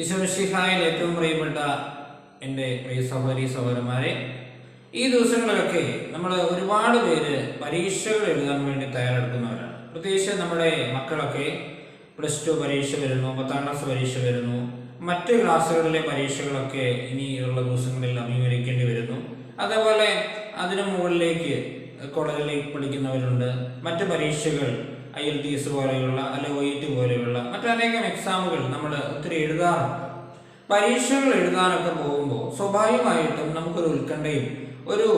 ഈശ്വരശിഹായിൽ ഏറ്റവും പ്രിയപ്പെട്ട എന്റെ പ്രിയ സഹോദരി സഹോദരന്മാരെ ഈ ദിവസങ്ങളിലൊക്കെ നമ്മൾ ഒരുപാട് പേര് പരീക്ഷകൾ എഴുതാൻ വേണ്ടി തയ്യാറെടുക്കുന്നവരാണ്. പ്രത്യേകിച്ച് നമ്മുടെ മക്കളൊക്കെ പ്ലസ് ടു പരീക്ഷ വരുന്നു പത്താം ക്ലാസ് പരീക്ഷ വരുന്നു മറ്റ് ക്ലാസ്സുകളിലെ പരീക്ഷകളൊക്കെ ഇനിയുള്ള ദിവസങ്ങളിൽ അഭിമുഖീകരിക്കേണ്ടി വരുന്നു. അതേപോലെ അതിനു മുകളിലേക്ക് കോളേജിലേക്ക് പഠിക്കുന്നവരുണ്ട്. മറ്റ് പരീക്ഷകൾ ഐ എൽ ടി എസ് പോലെയുള്ള അല്ലെ ഒ ഇ ടി പോലെയുള്ള മറ്റനേകം എക്സാമുകൾ നമ്മൾ ഒത്തിരി എഴുതാറുണ്ട്. പരീക്ഷകൾ എഴുതാനൊക്കെ പോകുമ്പോൾ സ്വാഭാവികമായിട്ടും നമുക്കൊരു ഉത്കണ്ഠയും ഒരു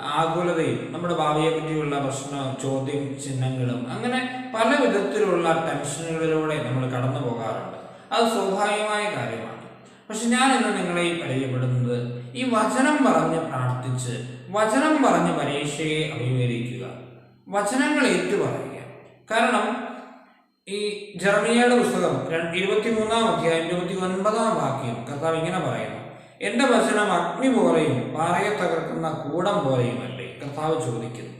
ആകുലതയും നമ്മുടെ ഭാവിയെ പറ്റിയുള്ള പ്രശ്ന ചോദ്യം ചിഹ്നങ്ങളും അങ്ങനെ പല വിധത്തിലുള്ള ടെൻഷനുകളിലൂടെ നമ്മൾ കടന്നു പോകാറുണ്ട്. അത് സ്വാഭാവികമായ കാര്യമാണ്. പക്ഷെ ഞാൻ ഇന്ന് നിങ്ങളെ പരിചയപ്പെടുന്നത് ഈ വചനം പറഞ്ഞ് പ്രാർത്ഥിച്ച് വചനം പറഞ്ഞ് പരീക്ഷയെ അഭിമുഖീകരിക്കുക. വചനങ്ങൾ ഏറ്റുപറയുക. കാരണം ഈ ജർമിയയുടെ പുസ്തകം ഇരുപത്തിമൂന്നാം അധ്യായം ഇരുപത്തി ഒൻപതാം വാക്യം കർത്താവ് ഇങ്ങനെ പറയുന്നു. എന്റെ വചനം അഗ്നി പോലെയും പാറയെ തകർക്കുന്ന കൂടം പോലെയുമല്ലേ? കർത്താവ് ചോദിക്കുന്നു.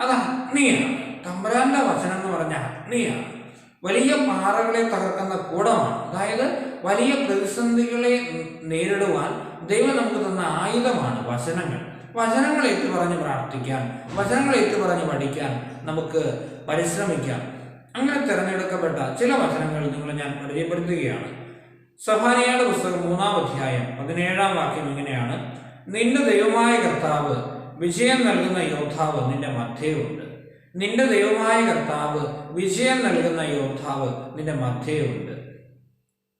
അത് അഗ്നിയാണ്. തമ്പരാന്റെ വചനം എന്ന് പറഞ്ഞ അഗ്നിയാണ്. വലിയ പാറകളെ തകർക്കുന്ന കൂടമാണ്. അതായത് വലിയ പ്രതിസന്ധികളെ നേരിടുവാൻ ദൈവം നമുക്ക് തന്ന ആയുധമാണ് വചനങ്ങൾ. വചനങ്ങൾ ഏറ്റു പറഞ്ഞ് പ്രാർത്ഥിക്കാൻ വചനങ്ങൾ ഏറ്റു പറഞ്ഞ് പഠിക്കാൻ നമുക്ക് പരിശ്രമിക്കാം. അങ്ങനെ തിരഞ്ഞെടുക്കപ്പെട്ട ചില വചനങ്ങൾ നിങ്ങൾ ഞാൻ പരിചയപ്പെടുത്തുകയാണ്. സഫാനിയുടെ പുസ്തകം മൂന്നാം അധ്യായം പതിനേഴാം വാക്യം ഇങ്ങനെയാണ്. നിന്റെ ദൈവമായ കർത്താവ് വിജയം നൽകുന്ന യോദ്ധാവ് നിന്റെ മധ്യയുണ്ട്. നിന്റെ ദൈവമായ കർത്താവ് വിജയം നൽകുന്ന യോദ്ധാവ് നിന്റെ മധ്യയുണ്ട്.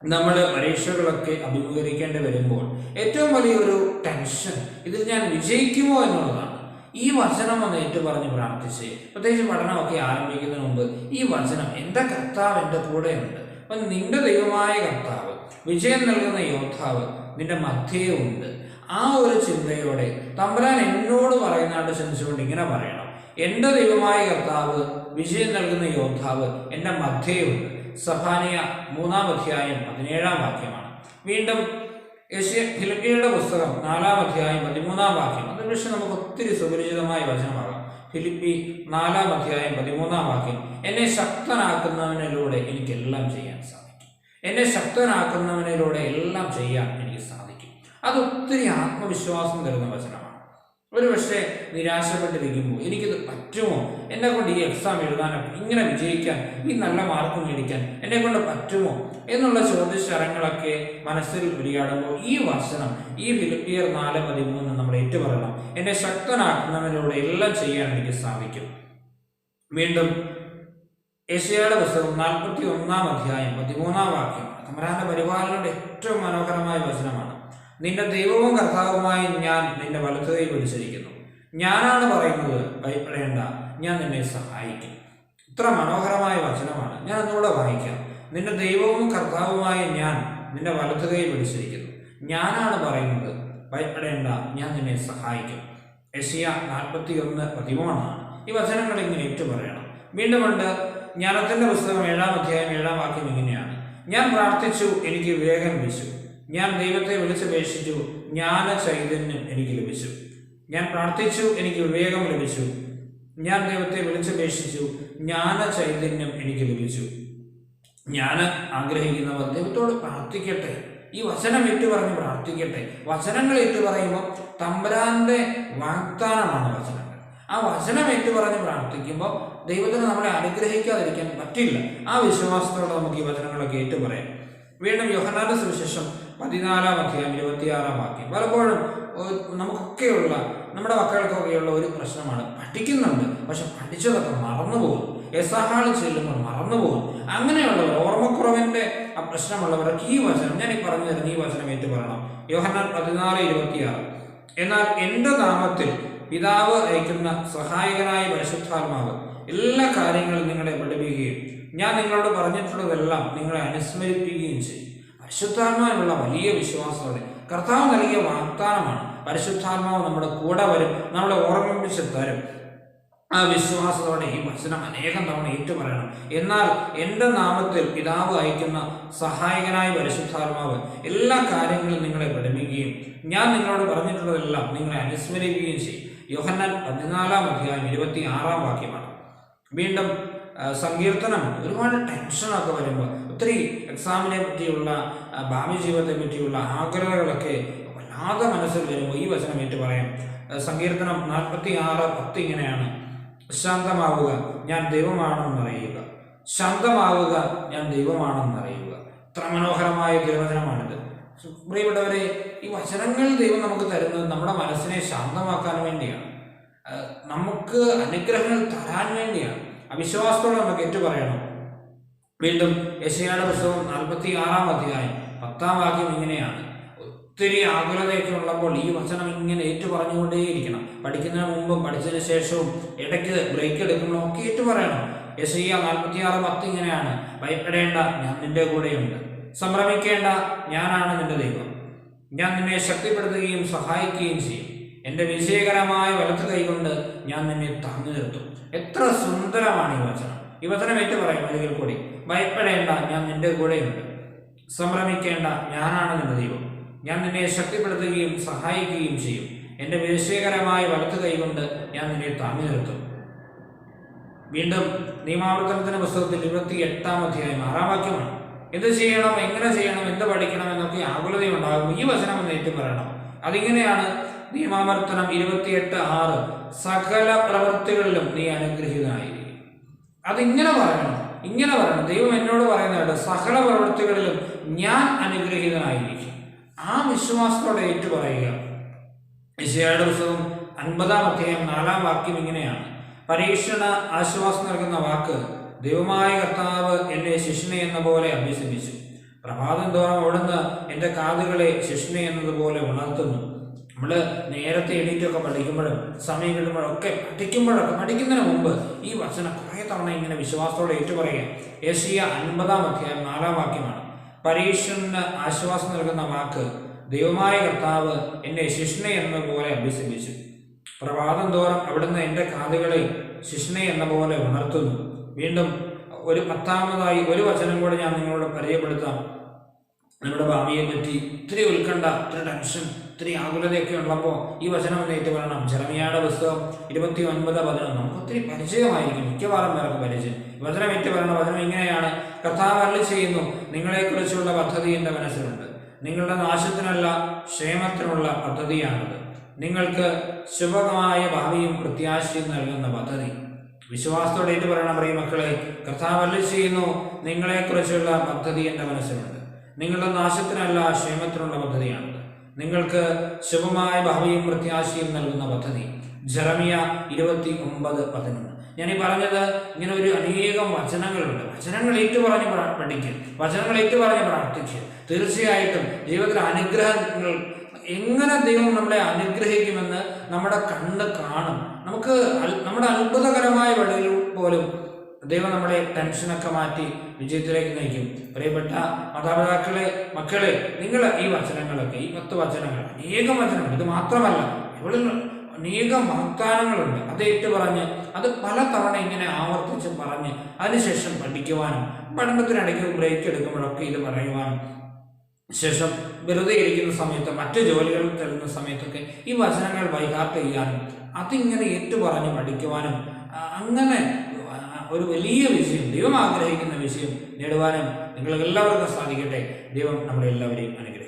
നമ്മൾ പരീക്ഷകളൊക്കെ അഭിമുഖീകരിക്കേണ്ടി വരുമ്പോൾ ഏറ്റവും വലിയൊരു ടെൻഷൻ ഇതിൽ ഞാൻ വിജയിക്കുമോ എന്നുള്ളതാണ്. ഈ വചനം ഒന്ന് ഏറ്റു പറഞ്ഞ് പ്രാർത്ഥിച്ച് പ്രത്യേകിച്ച് പഠനമൊക്കെ ആരംഭിക്കുന്നതിന് മുമ്പ് ഈ വചനം എന്റെ കർത്താവ് എന്റെ കൂടെയുണ്ട്. അപ്പം നിന്റെ ദൈവമായ കർത്താവ് വിജയം നൽകുന്ന യോദ്ധാവ് നിന്റെ മധ്യയുണ്ട് ആ ഒരു ചിന്തയോടെ തമ്പുരാൻ എന്നോട് പറയുന്നതായിട്ട് ചിന്തിച്ചുകൊണ്ട് ഇങ്ങനെ പറയണം. എന്റെ ദൈവമായ കർത്താവ് വിജയം നൽകുന്ന യോദ്ധാവ് എന്റെ മധ്യയുണ്ട് സഫാനിയ മൂന്നാം അധ്യായം പതിനേഴാം വാക്യമാണ്. വീണ്ടും യശ്യ ഫിലിപ്പിയുടെ പുസ്തകം നാലാം അധ്യായം പതിമൂന്നാം വാക്യം. അത് പക്ഷെ നമുക്ക് ഒത്തിരി സുപരിചിതമായ വചനമാകാം. ഫിലിപ്പി നാലാം അധ്യായം പതിമൂന്നാം വാക്യം. എന്നെ ശക്തനാക്കുന്നവനിലൂടെ എനിക്കെല്ലാം ചെയ്യാൻ സാധിക്കും. എന്നെ ശക്തനാക്കുന്നവനിലൂടെ എല്ലാം ചെയ്യാൻ എനിക്ക് സാധിക്കും. അത് ഒത്തിരി ആത്മവിശ്വാസം തരുന്ന വചനമാണ്. ഒരു പക്ഷേ നിരാശപ്പെട്ടിരിക്കുമ്പോൾ എനിക്കിത് പറ്റുമോ? എന്നെ കൊണ്ട് ഈ എക്സാം എഴുതാനോ ഇങ്ങനെ വിജയിക്കാൻ ഈ നല്ല മാർക്ക് മേടിക്കാൻ എന്നെ കൊണ്ട് പറ്റുമോ? എന്നുള്ള ചോദ്യശരങ്ങളൊക്കെ മനസ്സിൽ ഉരിയാടുമ്പോൾ ഈ വചനം ഈ ഫിലിപ്പിയർ നാല് പതിമൂന്ന് നമ്മൾ ഏറ്റുപറയണം. എന്നെ ശക്തനാക്കുന്നവനോട് എല്ലാം ചെയ്യാൻ എനിക്ക് സാധിക്കും. വീണ്ടും ഏഷ്യയുടെ പുസ്തകം നാൽപ്പത്തി ഒന്നാം അധ്യായം പതിമൂന്നാം വാക്യം. തമരാന്റെ പരിപാലനയുടെ ഏറ്റവും മനോഹരമായ വചനമാണ്. നിന്റെ ദൈവവും കർത്താവുമായി ഞാൻ നിന്റെ വലത്തുകൈ പിടിച്ചിരിക്കുന്നു ഞാനാണ് പറയുന്നത് ഭയപ്പെടേണ്ട. ഞാൻ നിന്നെ സഹായിക്കും. ഇത്ര മനോഹരമായ വചനമാണ്. ഞാൻ ഒന്നുകൂടെ വായിക്കാം. നിന്റെ ദൈവവും കർത്താവുമായ ഞാൻ നിന്റെ വലത്തുകൈ പിടിച്ചിരിക്കുന്നു ഞാനാണ് പറയുന്നത് ഭയപ്പെടേണ്ട. ഞാൻ നിന്നെ സഹായിക്കും. എസിയ നാൽപ്പത്തി ഒന്ന് പതിമൂന്നാണ്. ഈ വചനങ്ങൾ ഇങ്ങനെ ഏറ്റു പറയണം വീണ്ടും ഉണ്ട് ജ്ഞാനത്തിന്റെ പുസ്തകം ഏഴാം അധ്യായം ഏഴാം വാക്യം ഇങ്ങനെയാണ്. ഞാൻ പ്രാർത്ഥിച്ചു എനിക്ക് വിവേകം ലഭിച്ചു ഞാൻ ദൈവത്തെ വിളിച്ചപേക്ഷിച്ചു ജ്ഞാന ചൈതന്യം എനിക്ക് ലഭിച്ചു. ഞാൻ പ്രാർത്ഥിച്ചു എനിക്ക് വിവേകം ലഭിച്ചു. ഞാൻ ദൈവത്തെ വിളിച്ചപേക്ഷിച്ചു ജ്ഞാന ചൈതന്യം എനിക്ക് ലഭിച്ചു. ഞാൻ ആഗ്രഹിക്കുന്നവർ ദൈവത്തോട് പ്രാർത്ഥിക്കട്ടെ. ഈ വചനം ഏറ്റു പറഞ്ഞ് പ്രാർത്ഥിക്കട്ടെ. വചനങ്ങൾ ഏറ്റു പറയുമ്പോൾ തമ്പരാന്റെ വാഗ്ദാനമാണ് വചനങ്ങൾ. ആ വചനം ഏറ്റു പറഞ്ഞ് പ്രാർത്ഥിക്കുമ്പോൾ ദൈവത്തിന് നമ്മളെ അനുഗ്രഹിക്കാതിരിക്കാൻ പറ്റില്ല. ആ വിശ്വാസത്തോടെ നമുക്ക് ഈ വചനങ്ങളൊക്കെ ഏറ്റു പറയാം വീണ്ടും യോഹനാന്റെ സുവിശേഷം പതിനാലാം അധ്യായം ഇരുപത്തിയാറാം വാക്യം. പലപ്പോഴും നമുക്കൊക്കെയുള്ള നമ്മുടെ മക്കൾക്കൊക്കെയുള്ള ഒരു പ്രശ്നമാണ്. പഠിക്കുന്നുണ്ട് പക്ഷെ പഠിച്ചതൊക്കെ മറന്നുപോകും. എസ് ഹാളിൽ ചെല്ലുമ്പോൾ മറന്നുപോകും. അങ്ങനെയുള്ളവർ ഓർമ്മക്കുറവിന്റെ ആ പ്രശ്നമുള്ളവർക്ക് ഈ വചനം ഞാൻ ഈ പറഞ്ഞു തരുന്ന ഈ വചനം ഏറ്റു പറയണം യോഹന്നാൻ പതിനാല് ഇരുപത്തിയാറ്. എന്നാൽ എന്റെ നാമത്തിൽ പിതാവ് അയക്കുന്ന സഹായകനായ പരിശുദ്ധാത്മാവ് എല്ലാ കാര്യങ്ങളും നിങ്ങളെ പഠിപ്പിക്കുകയും ഞാൻ നിങ്ങളോട് പറഞ്ഞിട്ടുള്ളതെല്ലാം നിങ്ങളെ അനുസ്മരിപ്പിക്കുകയും ചെയ്യും. പരിശുദ്ധാത്മാവിനുള്ള വലിയ വിശ്വാസത്തോടെ കർത്താവ് നൽകിയ വാഗ്ദാനമാണ്. പരിശുദ്ധാത്മാവ് നമ്മുടെ കൂടെ വരും നമ്മളെ ഓർമ്മിപ്പിച്ച് തരും. ആ വിശ്വാസത്തോടെ ഈ വചനം അനേകം തവണ ഏറ്റുപറയണം. എന്നാൽ എന്റെ നാമത്തിൽ പിതാവ് അയക്കുന്ന സഹായകനായ പരിശുദ്ധാത്മാവ് എല്ലാ കാര്യങ്ങളും നിങ്ങളെ പഠിപ്പിക്കുകയും ഞാൻ നിങ്ങളോട് പറഞ്ഞിട്ടുള്ളതെല്ലാം നിങ്ങളെ അനുസ്മരിക്കുകയും ചെയ്യും. യോഹന്നാൻ പതിനാലാം അധ്യായം ഇരുപത്തി ആറാം വാക്യമാണ്. വീണ്ടും സങ്കീർത്തനം ഒരുപാട് ടെൻഷനൊക്കെ വരുമ്പോൾ ഒത്തിരി എക്സാമിനെ പറ്റിയുള്ള ഭാവി ജീവിതത്തെ പറ്റിയുള്ള ആഗ്രഹങ്ങളൊക്കെ വല്ലാതെ മനസ്സിൽ വരുമ്പോൾ ഈ വചനം ഏറ്റു പറയാം. സങ്കീർത്തനം നാൽപ്പത്തി ആറ് പത്ത് ഇങ്ങനെയാണ് ശാന്തമാവുക ഞാൻ ദൈവമാണെന്ന് അറിയുക. ശാന്തമാവുക ഞാൻ ദൈവമാണെന്ന് അറിയുക. ഇത്ര മനോഹരമായ തിരുവചനമാണിത്. പ്രിയപ്പെട്ടവരെ ഈ വചനങ്ങൾ ദൈവം നമുക്ക് തരുന്നത് നമ്മുടെ മനസ്സിനെ ശാന്തമാക്കാൻ വേണ്ടിയാണ്. നമുക്ക് അനുഗ്രഹങ്ങൾ തരാൻ വേണ്ടിയാണ്. അവിശ്വാസത്തോടെ നമുക്ക് ഏറ്റു പറയണം. വീണ്ടും യശയാട് പുസ്തകം നാൽപ്പത്തി ആറാം അധ്യായം പത്താം വാക്യം ഇങ്ങനെയാണ്. ഒത്തിരി ആകുലതയൊക്കെ ഉള്ളപ്പോൾ ഈ വചനം ഇങ്ങനെ ഏറ്റു പറഞ്ഞുകൊണ്ടേയിരിക്കണം. പഠിക്കുന്നതിന് മുമ്പും പഠിച്ചതിന് ശേഷവും ഇടയ്ക്ക് ബ്രേക്ക് എടുക്കുമ്പോഴും ഒക്കെ ഏറ്റു പറയണം. യശയ്യ നാൽപ്പത്തി ആറ് പത്ത് ഇങ്ങനെയാണ്. ഭയപ്പെടേണ്ട ഞാൻ നിന്റെ കൂടെയുണ്ട്. സംഭ്രമിക്കേണ്ട ഞാനാണ് നിന്റെ ദൈവം. ഞാൻ നിന്നെ ശക്തിപ്പെടുത്തുകയും സഹായിക്കുകയും ചെയ്യും. എന്റെ വിജയകരമായ വലത്ത് കൈകൊണ്ട് ഞാൻ നിന്നെ താങ്ങി നിർത്തും. എത്ര സുന്ദരമാണ് ഈ വചനം. ഈ വചനം ഏറ്റു പറയും ഒരിക്കൽ കൂടി. ഭയപ്പെടേണ്ട ഞാൻ നിന്റെ കൂടെയുണ്ട്. സംരമിക്കേണ്ട ഞാനാണ് നിന്റെ ദൈവം. ഞാൻ നിന്നെ ശക്തിപ്പെടുത്തുകയും സഹായിക്കുകയും ചെയ്യും. എന്റെ വിജയകരമായ വലത്ത് കൈകൊണ്ട് ഞാൻ നിന്നെ താങ്ങി നിർത്തും. വീണ്ടും നിയമാവർത്തനത്തിന് പുസ്തകത്തിൽ ഇരുപത്തി എട്ടാം അധ്യായം ആറാം വാക്യമാണ്. എന്ത് ചെയ്യണം എങ്ങനെ ചെയ്യണം എന്ത് പഠിക്കണം എന്നൊക്കെ ആകുലതയുണ്ടാകും ഈ വചനം എന്ന് ഏറ്റു പറയണം. അതിങ്ങനെയാണ് നിയമാവർത്തനം ഇരുപത്തിയെട്ട് ആറ് സകല പ്രവൃത്തികളിലും നീ അനുഗ്രഹീതനായിരിക്കും. അതിങ്ങനെ പറയണം ഇങ്ങനെ പറയണം. ദൈവം എന്നോട് പറയുന്നതായിട്ട് സകല പ്രവൃത്തികളിലും ഞാൻ അനുഗ്രഹീതനായിരിക്കും. ആ വിശ്വാസത്തോടെ ഏറ്റു പറയുക വിശയാട് പുസ്തകം അൻപതാം അധ്യായം നാലാം വാക്യം ഇങ്ങനെയാണ്. പരീക്ഷണ ആശ്വാസം നൽകുന്ന വാക്ക് ദൈവമായ കർത്താവ് എന്നെ ശിഷ്യനെ എന്ന പോലെ അഭ്യസിപ്പിച്ചു. പ്രഭാതം തോറും അവിടുന്ന് എന്റെ കാതുകളെ ശിഷ്ണ എന്നതുപോലെ ഉണർത്തുന്നു. നമ്മൾ നേരത്തെ എണീറ്റൊക്കെ പഠിക്കുമ്പോഴും സമയം കിട്ടുമ്പോഴൊക്കെ പഠിക്കുമ്പോഴൊക്കെ പഠിക്കുന്നതിന് മുമ്പ് ഈ വചനം കുറേ തവണ ഇങ്ങനെ വിശ്വാസത്തോടെ ഏറ്റുപറയുക. ഏഷ്യ അൻപതാം അധ്യായം നാലാം വാക്യമാണ്. പരീക്ഷന് ആശ്വാസം നൽകുന്ന വാക്ക് ദൈവമായ കർത്താവ് എന്നെ ശിഷ്ണ എന്ന പോലെ അഭ്യസിപ്പിച്ചു. പ്രഭാതം തോറും അവിടുന്ന് എന്റെ കാതുകളെ ശിഷ്ണ എന്ന പോലെ ഉണർത്തുന്നു. വീണ്ടും ഒരു പത്താമതായി ഒരു വചനം കൂടെ ഞാൻ നിങ്ങളോട് പരിചയപ്പെടുത്താം. നമ്മുടെ ഭാവിയെ പറ്റി ഇത്തിരി ഉത്കണ്ഠ ഇത്തിരി ടെൻഷൻ ഇത്തിരി ആകുലതയൊക്കെ ഉള്ളപ്പോൾ ഈ വചനം ഒന്ന് ഏറ്റു പറയണം ജെറമിയായുടെ പുസ്തകം ഇരുപത്തി ഒൻപത് പതിനൊന്ന്. നമുക്ക് ഒത്തിരി പരിചയമായിരിക്കും. മിക്കവാറും പേർക്ക് പരിചയം. വചനം ഏറ്റു പറയണം വചനം ഇങ്ങനെയാണ്. കർത്താവ് ചെയ്യുന്നു നിങ്ങളെക്കുറിച്ചുള്ള പദ്ധതി എന്റെ മനസ്സിലുണ്ട്. നിങ്ങളുടെ നാശത്തിനല്ല ക്ഷേമത്തിനുള്ള പദ്ധതിയാണത്. നിങ്ങൾക്ക് ശുഭമായ ഭാവിയും പ്രത്യാശയും നൽകുന്ന പദ്ധതി. വിശ്വാസത്തോടെ ഏറ്റു പറയണം പ്രിയ മക്കളെ. കർത്താവ് ചെയ്യുന്നു നിങ്ങളെക്കുറിച്ചുള്ള പദ്ധതി എന്റെ മനസ്സിലുണ്ട്. നിങ്ങളുടെ നാശത്തിനല്ല ക്ഷേമത്തിനുള്ള പദ്ധതിയാണത്. നിങ്ങൾക്ക് ശുഭമായ ഭാവിയും പ്രത്യാശയും നൽകുന്ന പദ്ധതി. ജറമിയ ഇരുപത്തി ഒമ്പത് പതിനൊന്ന്. ഈ പറഞ്ഞത് ഇങ്ങനെ ഒരു അനേകം വചനങ്ങളുണ്ട്. വചനങ്ങൾ ഏറ്റുപറഞ്ഞ് പറഞ്ഞ് പഠിക്കും വചനങ്ങൾ ഏറ്റുപറഞ്ഞ് പ്രാർത്ഥിക്കുക തീർച്ചയായിട്ടും ജീവിതത്തിലെ അനുഗ്രഹങ്ങൾ എങ്ങനെ ദൈവം നമ്മളെ അനുഗ്രഹിക്കുമെന്ന് നമ്മുടെ കണ്ണ് കാണും. നമുക്ക് നമ്മുടെ അത്ഭുതകരമായ വഴിയിൽ പോലും ദൈവം നമ്മളെ ടെൻഷനൊക്കെ മാറ്റി വിജയത്തിലേക്ക് നയിക്കും. പ്രിയപ്പെട്ട മാതാപിതാക്കളെ മക്കളെ നിങ്ങൾ ഈ വചനങ്ങളൊക്കെ ഈ പത്ത് വചനങ്ങൾ അനേകം വചനങ്ങൾ ഇത് മാത്രമല്ല ഇവിടെ അനേകം വാഗ്ദാനങ്ങളുണ്ട്. അത് ഏറ്റു പറഞ്ഞ് അത് പല തവണ ഇങ്ങനെ ആവർത്തിച്ച് പറഞ്ഞ് അതിനുശേഷം പഠിക്കുവാനും പഠനത്തിനിടയ്ക്ക് ബ്രേക്ക് എടുക്കുമ്പോഴൊക്കെ ഇത് പറയുവാനും ശേഷം വെറുതെ ഇരിക്കുന്ന സമയത്ത് മറ്റു ജോലികൾ തരുന്ന സമയത്തൊക്കെ ഈ വചനങ്ങൾ വൈകാത്ത ചെയ്യാനും അതിങ്ങനെ ഏറ്റുപറഞ്ഞ് പഠിക്കുവാനും അങ്ങനെ ഒരു വലിയ വിഷയം ദൈവം ആഗ്രഹിക്കുന്ന വിഷയം നേടുവാനും നിങ്ങൾ എല്ലാവർക്കും സാധിക്കട്ടെ. ദൈവം നമ്മളെല്ലാവരെയും അനുഗ്രഹിക്കും